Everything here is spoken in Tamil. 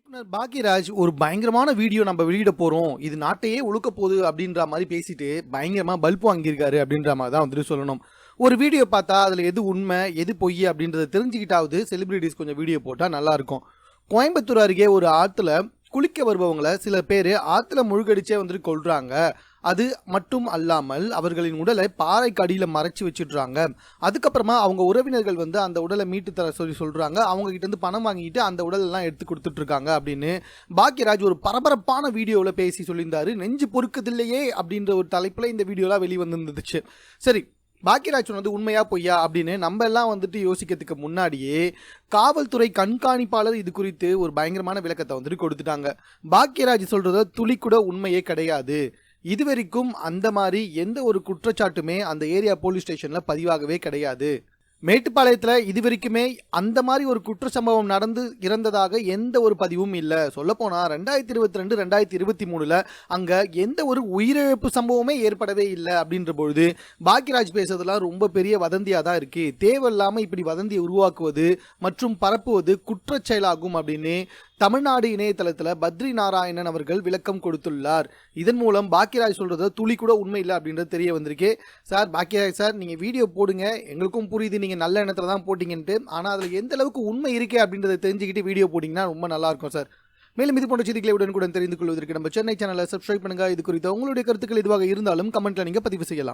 இயக்குனர் பாக்யராஜ் ஒரு பயங்கரமான வீடியோ நம்ம வெளியிட போறோம். இது நாட்டையே ஒழுக்க போகுது அப்படின்ற மாதிரி பேசிட்டு பயங்கரமா பல்ப் வாங்கியிருக்காரு அப்படின்ற மாதிரி தான் வந்துட்டு சொல்லணும். ஒரு வீடியோ பார்த்தா அதுல எது உண்மை எது பொய் அப்படின்றத தெரிஞ்சுக்கிட்டாவது செலிபிரிட்டிஸ் கொஞ்சம் வீடியோ போட்டா நல்லா இருக்கும். கோயம்புத்தூர் அருகே ஒரு ஆத்துல குளிக்க வருபவங்களை சில பேர் ஆத்துல முழுகடிச்சே வந்துட்டு கொள்றாங்க அது மட்டும் அல்லாமல் அவர்களின் உடலை பாறைக்கு அடியில் மறைச்சி வச்சிடுறாங்க. அதுக்கப்புறமா அவங்க உறவினர்கள் வந்து அந்த உடலை மீட்டு தர சொல்லி சொல்கிறாங்க அவங்க இருந்து பணம் வாங்கிட்டு அந்த உடலெல்லாம் எடுத்து கொடுத்துட்ருக்காங்க அப்படின்னு பாக்யராஜ் ஒரு பரபரப்பான வீடியோவில் பேசி சொல்லியிருந்தார். நெஞ்சு பொறுக்குதில்லையே அப்படின்ற ஒரு தலைப்பில் இந்த வீடியோலாம் வெளிவந்துருந்துச்சு. சரி பாக்யராஜ் சொன்னது உண்மையா பொய்யா அப்படின்னு நம்ம எல்லாம் வந்துட்டு யோசிக்கிறதுக்கு முன்னாடியே காவல்துறை கண்காணிப்பாளர் இது குறித்து ஒரு பயங்கரமான விளக்கத்தை வந்துட்டு கொடுத்துட்டாங்க. பாக்யராஜ் சொல்றத துளி கூட உண்மையே கிடையாது. இதுவரைக்கும் அந்த மாதிரி எந்த ஒரு குற்றச்சாட்டுமே அந்த ஏரியா போலீஸ் ஸ்டேஷன்ல பதிவாகவே கிடையாது. மேட்டுப்பாளையத்தில் இது வரைக்குமே அந்த மாதிரி ஒரு குற்ற சம்பவம் நடந்து இறந்ததாக எந்த ஒரு பதிவும் இல்லை. சொல்லப்போனால் ரெண்டாயிரத்தி இருபத்தி ரெண்டு ரெண்டாயிரத்தி இருபத்தி மூணில் அங்கே எந்த ஒரு உயிரிழப்பு சம்பவமே ஏற்படவே இல்லை அப்படின்ற பொழுது பாக்யராஜ் பேசுறதுலாம் ரொம்ப பெரிய வதந்தியாக தான் இருக்குது தேவையில்லாமல் இப்படி வதந்தியை உருவாக்குவது மற்றும் பரப்புவது குற்றச்செயலாகும் அப்படின்னு தமிழ்நாடு இணையதளத்தில் பத்ரி நாராயணன் அவர்கள் விளக்கம் கொடுத்துள்ளார். இதன் மூலம் பாக்கியராஜ் சொல்கிறது துளி கூட உண்மை இல்லை அப்படின்றது தெரிய வந்திருக்கு. சார் பாக்கியராஜ் சார் நீங்கள் வீடியோ போடுங்க. எங்களுக்கும் புரியுது நீங்கள் நல்ல எண்ணத்தில் தான் போட்டிங்கன்ட்டு. ஆனால் அதில் எந்த அளவுக்கு உண்மை இருக்கே அப்படின்றத தெரிஞ்சுக்கிட்டு வீடியோ போட்டிங்கன்னா ரொம்ப நல்லாயிருக்கும் சார். மேலும் இது போன்ற செய்திகளை உடனுக்குடன் தெரிந்து கொள்வதற்கு நம்ம சென்னை சேனலை சப்ஸ்கிரைப் பண்ணுங்க. இது குறித்த உங்களுடைய கருத்துக்கள் இதுவாக இருந்தாலும் கமெண்ட்டில் நீங்கள் பதிவு செய்யலாம்.